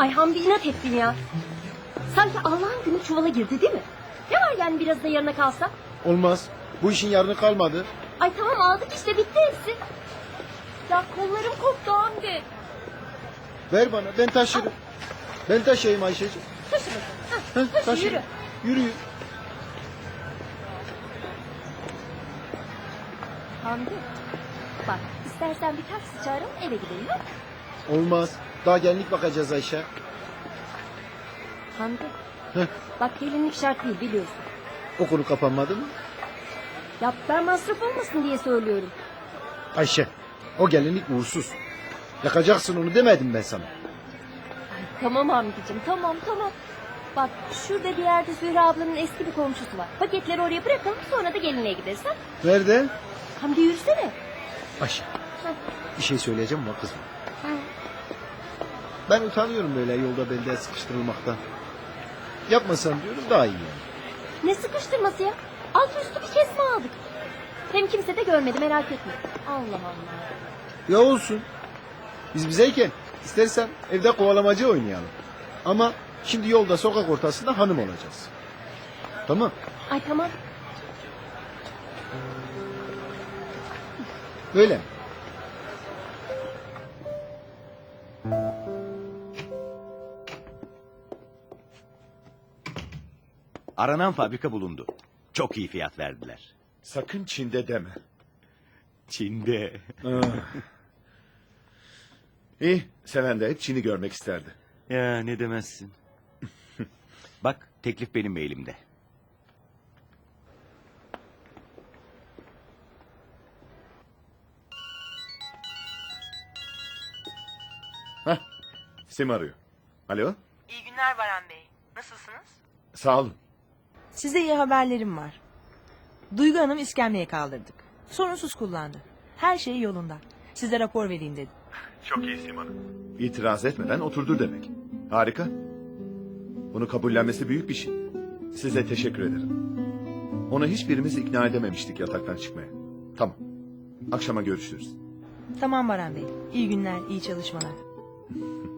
Ay Hamdi inat ettin ya. Sanki Allah'ın günü çuvala girdi değil mi? Ne var yani biraz da yarına kalsa? Olmaz. Bu işin yarını kalmadı. Ay tamam aldık işte bitti hepsi. Ya kollarım koptu Hamdi. Ver bana ben taşırım. Ben taşıyayım Ayşe'ciğim. Taşı bakalım. Hah, Heh, taşı taşı. yürü. Yürü. Hamdi bak istersen bir taksi çağıralım eve gidelim ha? Olmaz. Daha gelinlik bakacağız Ayşe. Hamdi Heh. bak gelinlik şart değil biliyorsun. O konu kapanmadı mı? Ya ben masraf olmasın diye söylüyorum. Ayşe. O gelinlik uğursuz. Yakacaksın onu demedim ben sana. Ay, tamam Hamdi'cim tamam tamam. Bak şurada bir yerde Zühre ablanın eski bir komşusu var. Paketleri oraya bırakalım sonra da gelinliğe gideriz ha? Nerede? Hamdi yürüsene. Ayşe. Heh. Bir şey söyleyeceğim ama kızma. Ben utanıyorum böyle yolda belde sıkıştırılmaktan. Yapmasan diyorum daha iyi yani. Ne sıkıştırması ya? Alt üstü bir kesme aldık. Hem kimse de görmedi merak etme. Allah Allah. Ya olsun. Biz bizeyken istersen evde kovalamacı oynayalım. Ama şimdi yolda sokak ortasında hanım olacağız. Tamam. Ay tamam. Böyle Aranan fabrika bulundu. Çok iyi fiyat verdiler. Sakın Çin'de deme. Çin'de. İyi, seven de hep Çin'i görmek isterdi. ya ne demezsin. Bak teklif benim elimde. Hah, Sim arıyor. Alo, İyi günler Baran Bey. Nasılsınız? sağ olun. Size iyi haberlerim var. Duygu Hanım iskemleye kaldırdık. Sorunsuz kullandı. Her şey yolunda. Size rapor vereyim dedim. Çok iyi Sim Hanım. İtiraz etmeden oturdur demek. Harika. Bunu kabullenmesi büyük bir şey. Size teşekkür ederim. Onu hiçbirimiz ikna edememiştik yataktan çıkmaya. Tamam. Akşama görüşürüz. Tamam Baran Bey. İyi günler, iyi çalışmalar.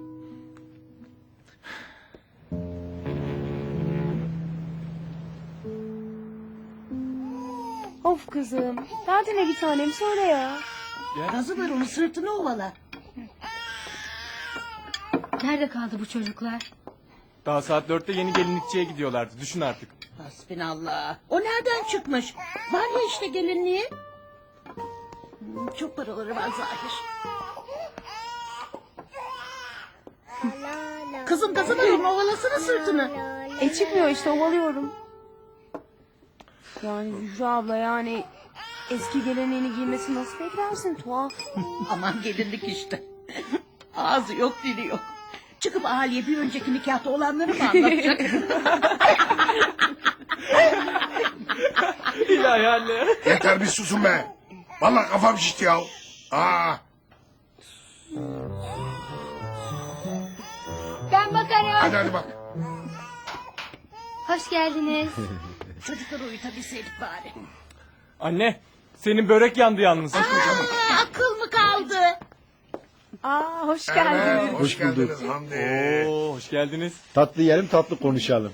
Of kızım. Nerede ne bir tanem söyle ya. Gazı var onu sırtına ovala. Nerede kaldı bu çocuklar? Daha saat dörtte yeni gelinlikçiye gidiyorlardı. Düşün artık. Hasbinallah. O nereden çıkmış? Var ya işte gelinliği. Hmm, Çok paraları var zahir. Kızım gazı var onu ovalasana sırtını. E çıkmıyor işte ovalıyorum. Yani Zühre abla yani eski geleneğini giymesi nasıl beklersin tuhaf. Aman gelinlik işte. Ağzı yok dili yok. Çıkıp Aliye bir önceki nikahta olanları mı anlatacak? İlahi anne. Yeter bir susun be. Vallahi kafam şişti ya. Aa, Ben bakarım. hadi hadi bak. Hoş geldiniz. Çocukları uyutabilseydik bari. Anne senin börek yandı yalnız. Aa, akıl mı kaldı? Aa hoş geldiniz. hoş, Hoş bulduk. geldiniz Hamdi. Oo hoş geldiniz. Tatlı yiyelim tatlı konuşalım.